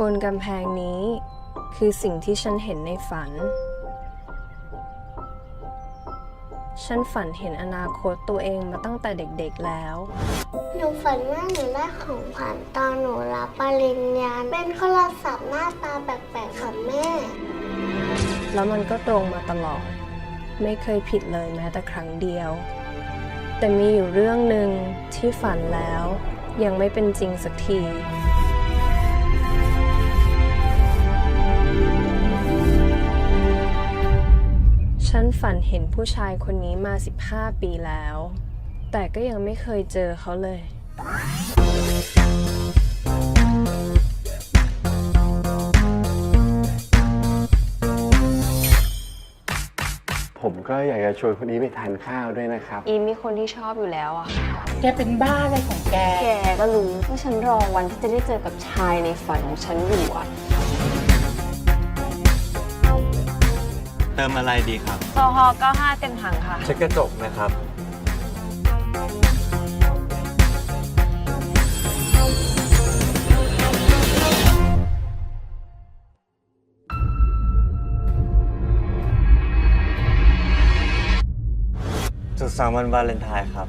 บนกำแพงนี้ คือสิ่งที่ฉันเห็นในฝัน ฉันฝันเห็นอนาคตตัวเองมาตั้งแต่เด็กๆแล้ว หนูฝันว่าหนูได้ของขวัญตอนหนูรับปริญญา เป็นโทรศัพท์หน้าตาแปลกๆค่ะแม่ แล้วมันก็ตรงมาตลอด ไม่เคยผิดเลยแม้แต่ครั้งเดียว แต่มีอยู่เรื่องหนึ่งที่ฝันแล้ว ยังไม่เป็นจริงสักที ฝันเห็นผู้ชายคนนี้มา 15 ปีแล้ว แต่ก็ยังไม่เคยเจอเขาเลย ผมก็อยากจะชวนคนนี้ไปทานข้าวด้วยนะครับ อีมีคนที่ชอบอยู่แล้วอะแกเป็นบ้าอะไรของแก แกก็รู้ว่าฉันรอวันที่จะได้เจอกับชายในฝันของฉันอยู่อะ เติมอะไรดีครับ โซฮอ95 เต็มถังค่ะ เช็คกระจกนะครับ สุดสามวันวาเลนไทน์ครับ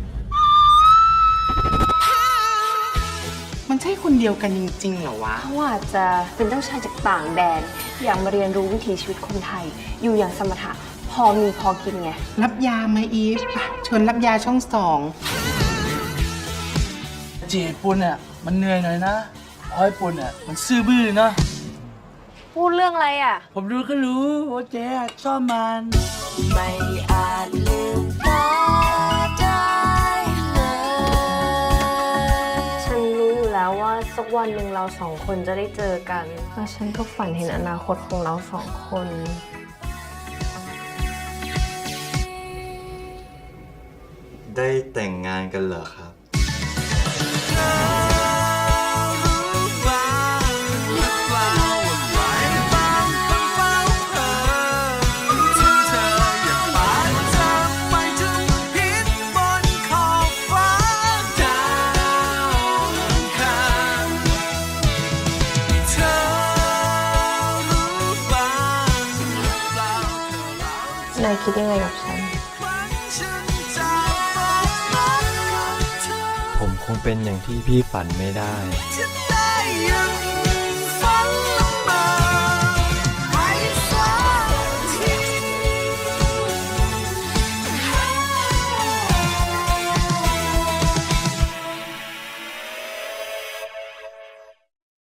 มันใช่คนเดียวกันจริงๆเหรอวะ เขาอาจจะเป็นเจ้าชายจากต่างแดน อยากมาเรียนรู้วิถีชีวิตคนไทย อยู่อย่างสมถะพอมีพอกินไง รับยาไหมอีฟอะชวนรับยาช่องสองจีบปุนอะมันเหนื่อยหน่อยนะเพราะไอ้ปุนอะมันซื่อบื้อเนาะพูดเรื่องอะไรอะผมรู้ก็รู้ว่าเจ๊อะชอบมันฉัน สักวันหนึ่งเราสองคนจะได้เจอกันแล้วฉันก็ฝันเห็นอนาคตของเราสองคน ได้แต่งงานกันเหรอครับ นายคิดยังไงกับฉัน ผมคงเป็นอย่างที่พี่ฝันไม่ได้จะได้ยัง